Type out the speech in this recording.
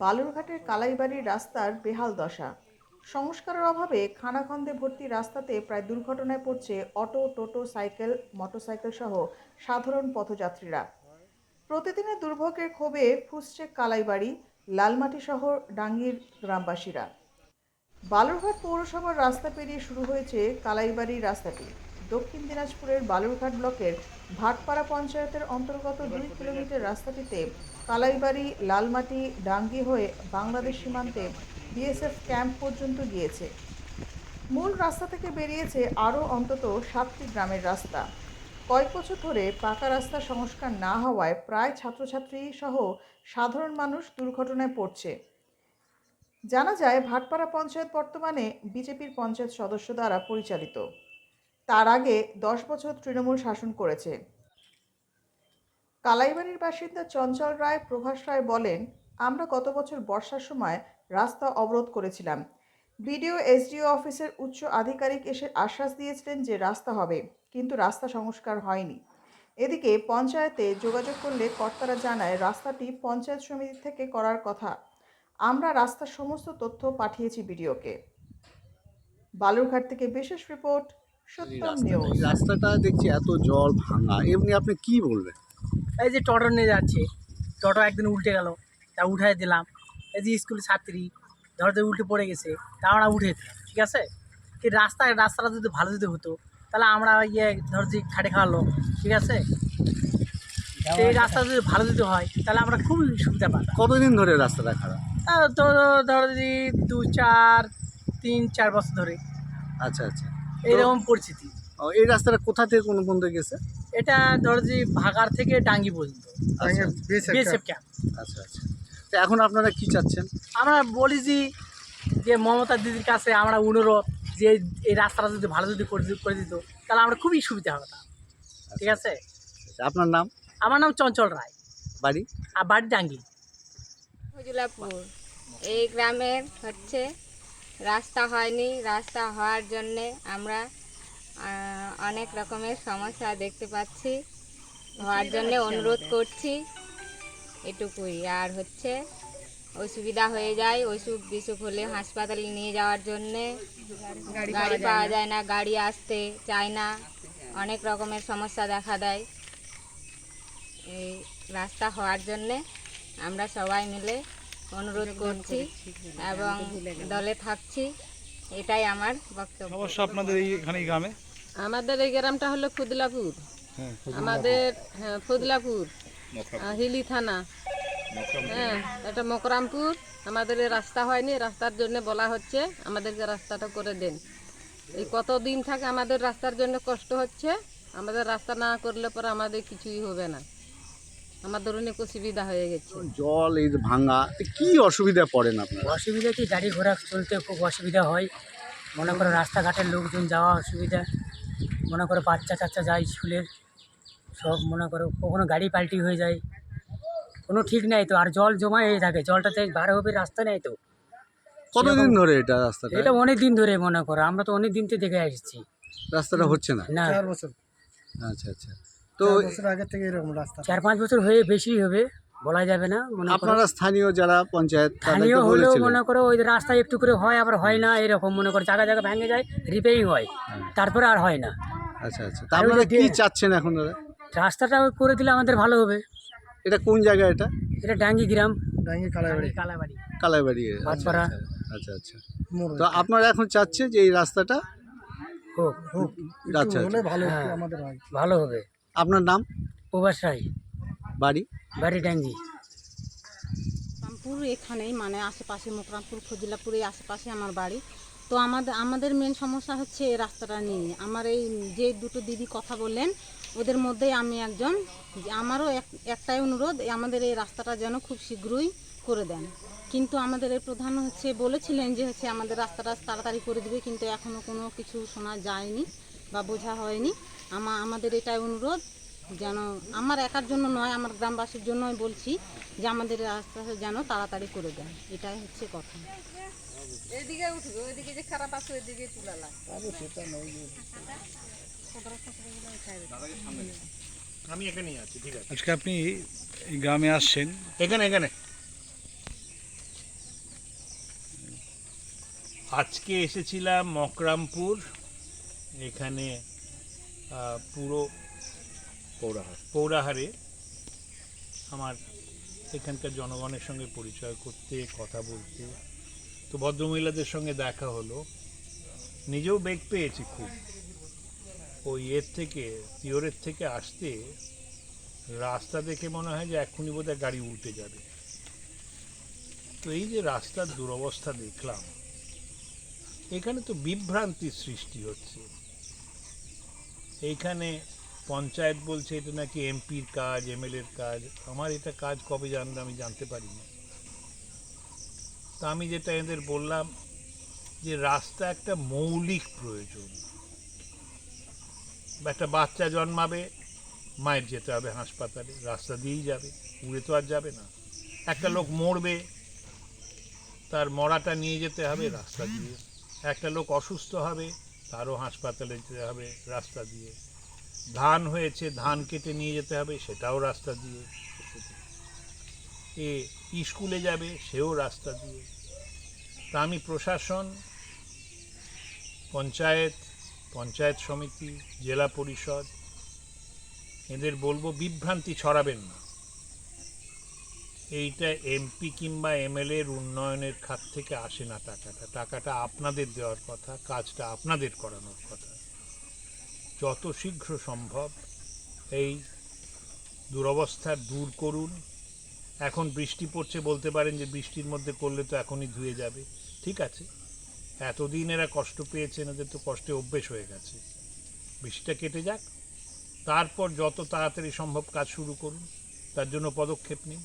বালুরঘাটের কালাইবাড়ির রাস্তার বেহাল দশা। সংস্কারের অভাবে খানাখন্দে ভর্তি রাস্তাতে প্রায় দুর্ঘটনায় পড়ছে অটো, টোটো, সাইকেল, মোটরসাইকেল সহ সাধারণ পথযাত্রীরা। প্রতিদিনের দুর্ভোগের ক্ষোভে ফুসছে কালাইবাড়ি, লালমাটি শহর, ডাঙ্গির গ্রামবাসীরা। বালুরঘাট পৌরসভার রাস্তা পেরিয়ে শুরু হয়েছে কালাইবাড়ির রাস্তাটি। দক্ষিণ দিনাজপুরের বালুরঘাট ব্লকের ভাটপাড়া পঞ্চায়েতের অন্তর্গত দুই কিলোমিটার রাস্তাটিতে কালাইবাড়ি, লালমাটি, ডাঙ্গি হয়ে বাংলাদেশ সীমান্তে বিএসএফ ক্যাম্প পর্যন্ত গিয়েছে। মূল রাস্তা থেকে বেরিয়েছে আরও অন্তত সাতটি গ্রামের রাস্তা। কয়েক বছর ধরে পাকা রাস্তা সংস্কার না হওয়ায় প্রায় ছাত্রছাত্রী সহ সাধারণ মানুষ দুর্ঘটনায় পড়ছে। জানা যায়, ভাটপাড়া পঞ্চায়েত বর্তমানে বিজেপির পঞ্চায়েত সদস্য দ্বারা পরিচালিত। তার আগে দশ বছর তৃণমূল শাসন করেছে। কালাইবাড়ির বাসিন্দা চঞ্চল রায়, প্রভাস রায় বলেন, আমরা গত বছর বর্ষার সময় রাস্তা অবরোধ করেছিলাম। বিডিও, এসডিও অফিসের উচ্চ আধিকারিক এসে আশ্বাস দিয়েছিলেন যে রাস্তা হবে, কিন্তু রাস্তা সংস্কার হয়নি। এদিকে পঞ্চায়েতে যোগাযোগ করলে কর্তারা জানায়, রাস্তাটি পঞ্চায়েত সমিতি থেকে করার কথা। আমরা রাস্তার সমস্ত তথ্য পাঠিয়েছি বিডিওকে। বালুরঘাট থেকে বিশেষ রিপোর্ট রাস্তাটা- দেখছি এত জল ভাঙা। এমনি আপনি কি বলবেন? এই যে টোটো নিয়ে যাচ্ছে টোটো একদিন উল্টে গেল তা উঠাই দিলাম। এই যে স্কুলের ছাত্রী ধরো যে উল্টে পড়ে গেছে তা আমরা উঠে দিলাম ঠিক আছে? কি রাস্তা রাস্তাটা যদি ভালো যদি হতো তাহলে আমরা ইয়ে ধর যে খাটে খাওয়ার লোক ঠিক আছে? এই রাস্তা যদি ভালো যদি হয় তাহলে আমরা খুব সুবিধা পাতাম কতদিন ধরে রাস্তাটা খারাপ? তা তো ধরো যদি দু চার তিন চার বছর ধরে। আচ্ছা আচ্ছা। এইরকম পরিস্থিতি। ও, এই রাস্তাটা কোথা থেকে কোন পর্যন্ত গেছে? এটা ধরো যে ভাগার থেকে ডাঙ্গি পর্যন্ত। আচ্ছা। বিএসএফ ক্যাম্প আচ্ছা আচ্ছা। তো এখন আপনারা কি চাচ্ছেন? আমরা বলি যে যে মমতা দিদির কাছে আমরা অনুরোধ যে এই রাস্তাটা যদি ভালো যদি করে দিত তাহলে আমরা খুবই সুবিধা হতাম ঠিক আছে? আচ্ছা, আপনার নাম? আমার নাম চঞ্চল রায়। বাড়ি? আর বাড়ি ডাঙ্গি ফজলাপুর এই গ্রামের হচ্ছে রাস্তা হয়নি। রাস্তা হওয়ার জন্যে আমরা অনেক রকমের সমস্যা দেখতে পাচ্ছি। হওয়ার জন্যে অনুরোধ করছি। এটুকুই। আর হচ্ছে অসুবিধা হয়ে যায়। অসুখ বিসুখ হলে হাসপাতালে নিয়ে যাওয়ার জন্যে গাড়ি পাওয়া যায় না গাড়ি আসতে চায় না। অনেক রকমের সমস্যা দেখা দেয়। এই রাস্তা হওয়ার জন্যে আমরা সবাই মিলে অনুরোধ করছি এবং দলে থাকছি এটাই আমার বক্তব্য। অবশ্য আপনাদের এই এখানে গ্রামে? আমাদের এই গ্রামটা হলো খুদলাপুর। আমাদের হ্যাঁ খুদলাপুর হিলি থানা। হ্যাঁ এটা মকরামপুর। আমাদের এই রাস্তা হয়নি রাস্তার জন্য বলা হচ্ছে আমাদেরকে রাস্তাটা করে দেন। এই কতদিন থাকে আমাদের রাস্তার জন্য কষ্ট হচ্ছে আমাদের রাস্তা না করলে পরে আমাদের কিছুই হবে না। আমাদের অনেক অসুবিধা হয়ে গেছে। জল এই ভাঙা কি অসুবিধা পড়েন আপনারা? অসুবিধা কি? গাড়ি ঘোড়া চলতে খুব অসুবিধা হয়। মনে করো রাস্তাঘাটের লোকজন যাওয়া অসুবিধা। মনে করো বাচ্চা টাচ্চা যায় স্কুলের সব মনে করো কখনো গাড়ি পাল্টি হয়ে যায়। কোনো ঠিক নাই তো আর জল জমা হয়ে থাকে জলটাতে বার হবে রাস্তা নেই তো। কতদিন ধরে এটা রাস্তাটা? এটা অনেক দিন ধরে মনে করো আমরা তো অনেক দিন থেকে দেখে আসছি। রাস্তাটা হচ্ছে না? না। আচ্ছা আচ্ছা। তো চার পাঁচ বছর হয়ে বেশি হবে বলা যাবে না মনে আপনারা স্থানীয় যারা পঞ্চায়েত স্থানীয় হলেও মনে করো ওই রাস্তা একটু করে হয় আবার হয় না এরকম মনে করো জায়গা জায়গা ভেঙে যায় রিপেয়ারিং হয়। তারপরে আর হয় না। আচ্ছা আচ্ছা। তা আপনারা কি চাচ্ছেন এখন দাদা রাস্তাটা করে দিলে আমাদের ভালো হবে। এটা কোন জায়গা এটা? এটা ডাঙ্গি গ্রাম। ডাঙ্গি কালাবাড়ি কালাবাড়ি কালাইবাড়ি। আচ্ছা আচ্ছা। আচ্ছা তো আপনারা এখন চাচ্ছে যে এই রাস্তাটা হোক। হোক আচ্ছা আচ্ছা। হ্যাঁ, ভালো হবে। আপনার নাম? প্রবাস রায়। বাড়ি? বাড়ি ডাঙ্গি। মোকরামপুর এখানেই মানে আশেপাশে মোকরামপুর ফজিলাপুর এই আশেপাশে আমার বাড়ি। তো আমাদের আমাদের মেন সমস্যা হচ্ছে এই রাস্তাটা নিয়ে। আমার এই যে দুটো দিদি কথা বললেন ওদের মধ্যেই আমি একজন। আমারও এক একটাই অনুরোধ আমাদের এই রাস্তাটা যেন খুব শীঘ্রই করে দেন। কিন্তু আমাদের এই প্রধান হচ্ছে বলেছিলেন যে হচ্ছে আমাদের রাস্তাটা তাড়াতাড়ি করে দিবে কিন্তু এখনও কোনো কিছু শোনা যায়নি বা বোঝা হয়নি। আমা আমাদের এটাই অনুরোধ যেন আমার একার জন্য নয় আমার গ্রামবাসীর জন্যই বলছি যে আমাদের রাস্তাটা যেন তাড়াতাড়ি করে দেন। এটাই হচ্ছে কথা। এদিকে উঠবে ওইদিকে যে খারাপ আছে ওইদিকে তুলালা আমি এখানেই আছি ঠিক আছে। আজকে আপনি এই গ্রামে আসছেন। এখানে এখানে। আজকে এসেছিলাম মকরামপুর এখানে পুরো পৌরাহার। পৌরাহারে আমার এখানকার জনগণের সঙ্গে পরিচয় করতে কথা বলতে। তো ভদ্রমহিলাদের সঙ্গে দেখা হলো। নিজেও বেগ পেয়েছি খুব। ওই এর থেকে পিওরের থেকে আসতে রাস্তা দেখে মনে হয় যে এক্ষুনি বোধহয় গাড়ি উল্টে যাবে। তো এই যে রাস্তার দুরবস্থা দেখলাম এখানে তো বিভ্রান্তির সৃষ্টি হচ্ছে। এইখানে পঞ্চায়েত বলছে এটা নাকি এমপির কাজ, এমএলএর কাজ। আমার এটা কাজ কবে জানলে আমি জানতে পারিনি। তা আমি যেটা এদের বললাম যে রাস্তা একটা মৌলিক প্রয়োজন। একটা বাচ্চা জন্মাবে, মায়ের যেতে হবে হাসপাতালে, রাস্তা দিয়েই যাবে, উড়ে তো আর যাবে না। একটা লোক মরবে, তার মরাটা নিয়ে যেতে হবে, রাস্তা দিয়ে। একটা লোক অসুস্থ হবে তারও হাসপাতালে যেতে হবে, রাস্তা দিয়ে। ধান হয়েছে, ধান কেটে নিয়ে যেতে হবে, সেটাও রাস্তা দিয়ে। এ স্কুলে যাবে, সেও রাস্তা দিয়ে। তা আমি প্রশাসন, পঞ্চায়েত পঞ্চায়েত সমিতি, জেলা পরিষদ, এদের বলব বিভ্রান্তি ছড়াবেন না। এইটা এমপি কিংবা এমএলএর উন্নয়নের খাত থেকে আসে না টাকাটা। টাকাটা আপনাদের দেওয়ার কথা, কাজটা আপনাদের করানোর কথা। যত শীঘ্র সম্ভব এই দুরবস্থা দূর করুন। এখন বৃষ্টি পড়ছে বলতে পারেন যে বৃষ্টির মধ্যে করলে তো এখনই ধুয়ে যাবে। ঠিক আছে? এতদিন এরা কষ্ট পেয়েছেন এদের তো কষ্টে অভ্যেস হয়ে গেছে। বৃষ্টিটা কেটে যাক। তারপর যত তাড়াতাড়ি সম্ভব কাজ শুরু করুন। তার জন্য পদক্ষেপ নিন।